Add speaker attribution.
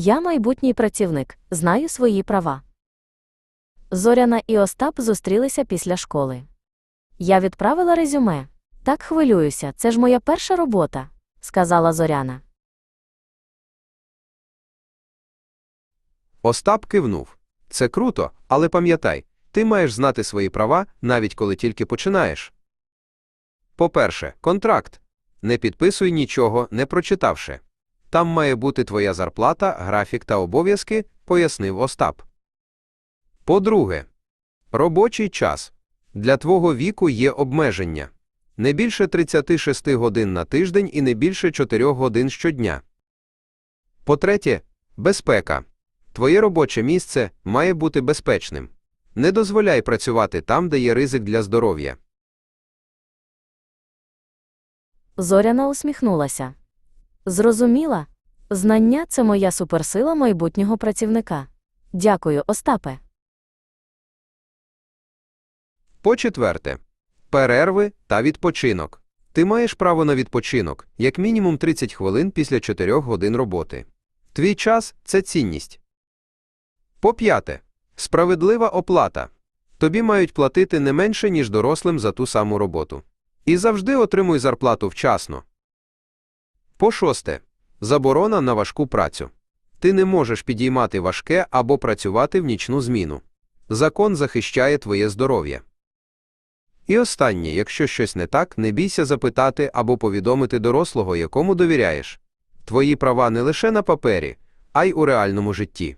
Speaker 1: Я майбутній працівник, знаю свої права. Зоряна і Остап зустрілися після школи. Я відправила резюме. Так хвилююся, це ж моя перша робота, сказала Зоряна.
Speaker 2: Остап кивнув. Це круто, але пам'ятай, ти маєш знати свої права, навіть коли тільки починаєш. По-перше, контракт. Не підписуй нічого, не прочитавши. Там має бути твоя зарплата, графік та обов'язки, пояснив Остап. По-друге, робочий час. Для твого віку є обмеження. Не більше 36 годин на тиждень і не більше 4 годин щодня. По-третє, безпека. Твоє робоче місце має бути безпечним. Не дозволяй працювати там, де є ризик для здоров'я.
Speaker 1: Зоряна усміхнулася. Зрозуміла? Знання це моя суперсила майбутнього працівника. Дякую, Остапе.
Speaker 2: По-четверте, перерви та відпочинок. Ти маєш право на відпочинок, як мінімум 30 хвилин після 4 годин роботи. Твій час це цінність. По-п'яте, справедлива оплата. Тобі мають платити не менше, ніж дорослим за ту саму роботу. І завжди отримуй зарплату вчасно. По-шосте, заборона на важку працю. Ти не можеш підіймати важке або працювати в нічну зміну. Закон захищає твоє здоров'я. І останнє, якщо щось не так, не бійся запитати або повідомити дорослого, якому довіряєш. Твої права не лише на папері, а й у реальному житті.